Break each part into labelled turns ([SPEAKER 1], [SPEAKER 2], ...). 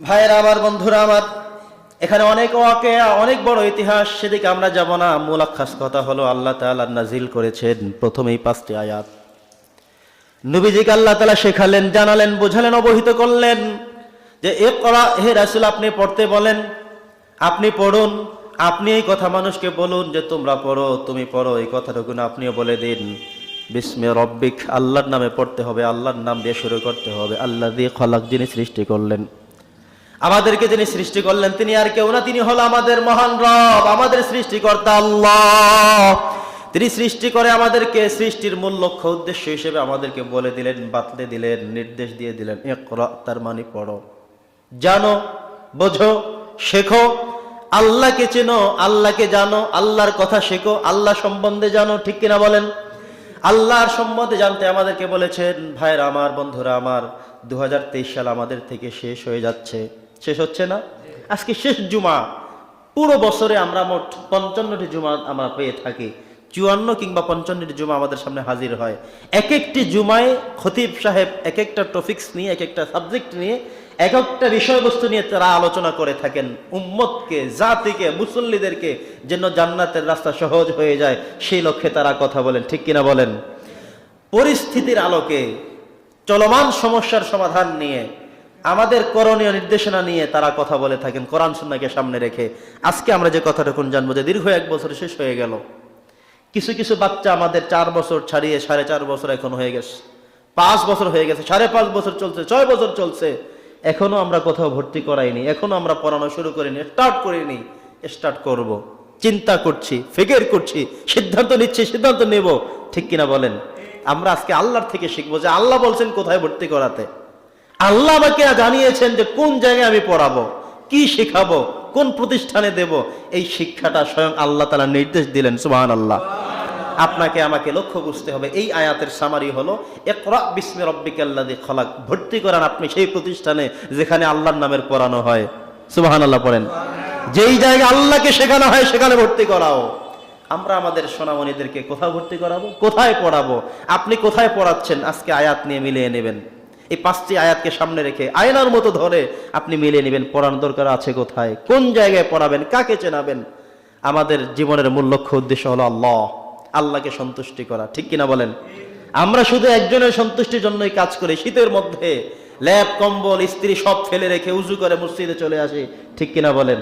[SPEAKER 1] ভাইয়েরা আমার, বন্ধুরা আমার, এখানে অনেক ওয়াকে অনেক বড় ইতিহাস, সেদিকে আমরা যাব না। মূল আখাস কথা হলো, আল্লাহ তাআলা নাজিল করেছেন প্রথমেই পাঁচটি আয়াত। নবীজিকে আল্লাহ তালা শেখালেন, জানালেন, বোঝালেন, অবহিত করলেন যে এ করা হে রাসুল, আপনি পড়তে বলেন, আপনি পড়ুন, আপনি এই কথা মানুষকে বলুন যে, তোমরা পড়ো, তুমি পড়ো, এই কথাটুকু আপনিও বলে দিন। বিস্মে রব্বিক, আল্লাহর নামে পড়তে হবে, আল্লাহর নাম দিয়ে শুরু করতে হবে। আল্লাহ দিয়ে খলাক যিনি সৃষ্টি করলেন। আমাদেরকে যিনি সৃষ্টি করলেন, তিনি আর কেউ না, তিনি হলো আমাদের মহান রব, আমাদের সৃষ্টিকর্তা আল্লাহ। তিনি সৃষ্টি করে আমাদেরকে সৃষ্টির মূল লক্ষ্য, উদ্দেশ্য হিসেবে আমাদেরকে বলে দিলেন, বাতলে দিলেন, নির্দেশ দিয়ে দিলেন তার মানে পড়ো। জানো, বোঝো, শেখো, আল্লাহকে চেনো, আল্লাহকে জানো, আল্লাহর কথা শেখো, আল্লাহ সম্বন্ধে জানো, ঠিক কিনা বলেন? আল্লাহর সম্বন্ধে জানতে আমাদেরকে বলেছেন ভাইরা আমার, বন্ধুরা আমার দু হাজার তেইশ সাল আমাদের থেকে শেষ হয়ে যাচ্ছে। শেষ হচ্ছে না? আজকে শেষ জুমা। পুরো বছরে আমরা মোট পঞ্চান্নটি জুমা আমরা পেয়ে থাকি। চুয়ান্ন কিংবা পঞ্চান্নটি জুমা আমাদের সামনে হাজির হয়। এক একটি জুমায় খতিব সাহেব এক একটা টপিক্স নিয়ে এক একটা সাবজেক্ট নিয়ে এক একটা বিষয়বস্তু নিয়ে তারা আলোচনা করে থাকেন। উম্মতকে, জাতিকে, মুসল্লিদেরকে যেন জান্নাতের রাস্তা সহজ হয়ে যায়, সেই লক্ষ্যে তারা কথা বলেন। ঠিক কিনা বলেন? পরিস্থিতির আলোকে চলমান সমস্যার সমাধান নিয়ে আমাদের করণীয় নির্দেশনা নিয়ে তারা কথা বলে থাকেন, কোরআন সুন্নাকে সামনে রেখে। আজকে আমরা যে কথাটা কথাটুকুন জানব যে দীর্ঘ এক বছর শেষ হয়ে গেল। কিছু কিছু বাচ্চা আমাদের চার বছর ছাড়িয়ে সাড়ে চার বছর এখন হয়ে গেছে। পাঁচ বছর হয়ে গেছে, সাড়ে পাঁচ বছর চলছে, ছয় বছর চলছে। এখনও আমরা কোথাও ভর্তি করাইনি, এখনও আমরা পড়ানো শুরু করিনি স্টার্ট করিনি স্টার্ট করব। চিন্তা করছি, ফিকের করছি, সিদ্ধান্ত নিচ্ছি, সিদ্ধান্ত নেব। ঠিক কিনা বলেন? আমরা আজকে আল্লাহর থেকে শিখব যে আল্লাহ বলছেন কোথায় ভর্তি করাতে। আল্লাহ আমাকে জানিয়েছেন যে কোন জায়গায় আমি পড়াবো, কি শেখাবো, কোন প্রতিষ্ঠানে দেব। এই শিক্ষাটা স্বয়ং আল্লাহ তালা নির্দেশ দিলেন সুবাহ আল্লাহ আপনাকে আমাকে লক্ষ্য বুঝতে হবে। এই আয়াতের সামারি হলো একরা বিস্মে রব্বিকাল্লাদি খলাক। ভর্তি করান আপনি সেই প্রতিষ্ঠানে যেখানে আল্লাহর নামের পড়ানো হয়। সুবাহান আল্লাহ পড়েন। যেই জায়গায় আল্লাহকে শেখানো হয়, সেখানে ভর্তি করাও। আমরা আমাদের সোনামণিদেরকে কোথাও ভর্তি করাবো? কোথায় পড়াবো? আপনি কোথায় পড়াচ্ছেন? আজকে আয়াত নিয়ে মিলিয়ে নেবেন। এই পাঁচটি আয়াতকে সামনে রেখে আয়নার মতো ধরে আপনি মিলিয়ে নেবেন পড়ানোর দরকার আছে কোথায়? কোন জায়গায় পড়াবেন? কাকে চেনাবেন? আমাদের জীবনের মূল লক্ষ্য, উদ্দেশ্য হলো আল্লাহ, আল্লাহকে সন্তুষ্টি করা। ঠিক কিনা বলেন? আমরা শুধু একজনের সন্তুষ্টির জন্যই কাজ করি, শীতের মধ্যে ল্যাপ কম্বল স্ত্রী সব ফেলে রেখে উজু করে মসজিদে চলে আসি। ঠিক কিনা বলেন?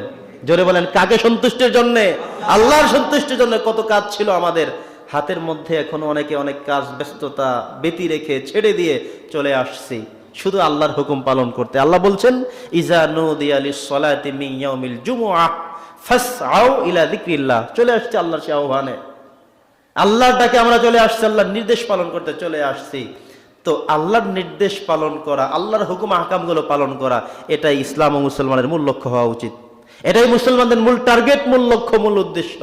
[SPEAKER 1] জোরে বলেন, কাকে সন্তুষ্টির জন্য? আল্লাহর সন্তুষ্টির জন্য কত কাজ ছিল আমাদের। হাতের মধ্যে এখনও অনেকে অনেক কাজ, ব্যস্ততা বেতি রেখে ছেড়ে দিয়ে চলে আসছি। শুধু আল্লাহর হুকুম পালন করতে। আল্লাহ বলছেন, ইজা ইলা চলে আসছে আল্লাহর সে আহ্বানে। আল্লাহর ডাকে আমরা চলে আসছি, আল্লাহর নির্দেশ পালন করতে চলে আসছি। তো আল্লাহর নির্দেশ পালন করা, আল্লাহর হুকুম আহকামগুলো পালন করা, এটাই ইসলাম ও মুসলমানের মূল লক্ষ্য হওয়া উচিত। এটাই মুসলমানদের মূল টার্গেট, মূল লক্ষ্য, মূল উদ্দেশ্য।